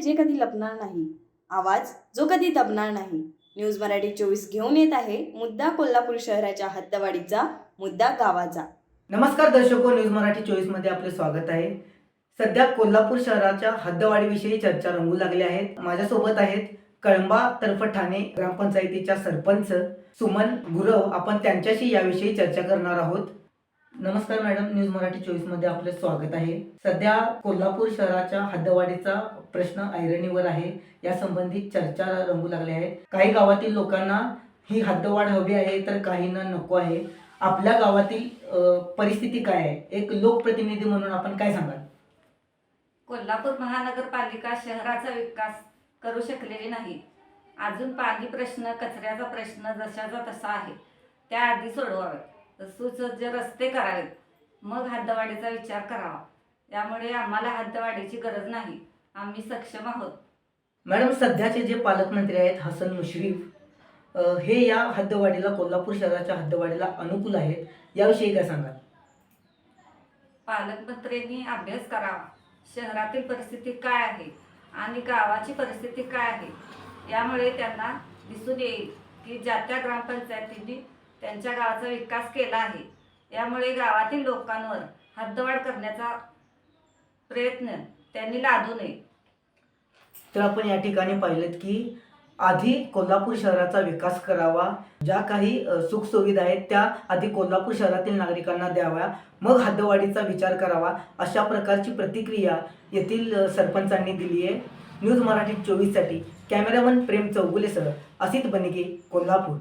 जे कधी लपणार नाही आवाज जो कधी दबणार नाही. न्यूज मराठी चोवीस घेऊन येत आहे मुद्दा कोल्हापूर शहराच्या हद्दवाडीचा मुद्दा गावाचा. नमस्कार दर्शको न्यूज मराठी चोवीसमध्ये आपले स्वागत आहे. सध्या कोल्हापूर शहराच्या हद्दवाडीविषयी चर्चा रंगू लागल्या आहेत. माझ्यासोबत आहेत कळंबा तर्फ ठाणे ग्रामपंचायतीच्या सरपंच सुमन गुरव. आपण त्यांच्याशी याविषयी चर्चा करणार आहोत. नमस्कार मॅडम न्यूज मराठी चोवीसमध्ये आपले स्वागत आहे. सध्या कोल्हापूर शहराच्या हद्दवाढीचा प्रश्न ऐरणीवर आहे. या संबंधित चर्चा रंगू लागल्या आहे. काही गावातील लोकांना ही हद्दवाढ हवी आहे तर काहींना नको आहे. आपल्या गावातील परिस्थिती काय आहे? एक लोकप्रतिनिधी म्हणून आपण काय सांगाल? कोल्हापूर महानगरपालिका शहराचा विकास करू शकलेली नाही. अजून पाणी प्रश्न कचऱ्याचा प्रश्न जशाचा तसा आहे. त्या आधी सोडवाव्यात. सुसज्ज रस्ते करावेत. मग हद्दवाढीचा विचार करावा. त्यामुळे आम्हाला हद्दवाढीची गरज नाही. आम्ही सक्षम आहोत. मॅडम सध्याचे जे पालकमंत्री आहेत हसन मुश्रीफ अ, हे या हद्दवाढीला कोल्हापूर शहराच्या हद्दवाढीला अनुकूल आहेत. याविषयी काय सांगाल? पालकमंत्र्यांनी अभ्यास करावा. शहरातील परिस्थिती काय आहे आणि गावाची परिस्थिती काय आहे? यामुळे त्यांना दिसून येईल की ज्या त्या ग्रामपंचायतींनी त्यांच्या गावाचा विकास केला आहे. यामुळे गावातील लोकांवर हद्दवाढ करण्याचा प्रयत्न त्यांनी लादू नये. तर आपण या ठिकाणी पाहिलं की आधी कोल्हापूर शहराचा विकास करावा ज्या काही सुखसुविधा आहेत त्या आधी कोल्हापूर शहरातील नागरिकांना द्याव्या मग हद्दवाढीचा विचार करावा अशा प्रकारची प्रतिक्रिया येथील सरपंचांनी दिली आहे. न्यूज मराठी चोवीससाठी कॅमेरामन प्रेम चौगुलेसह असित बनिके कोल्हापूर.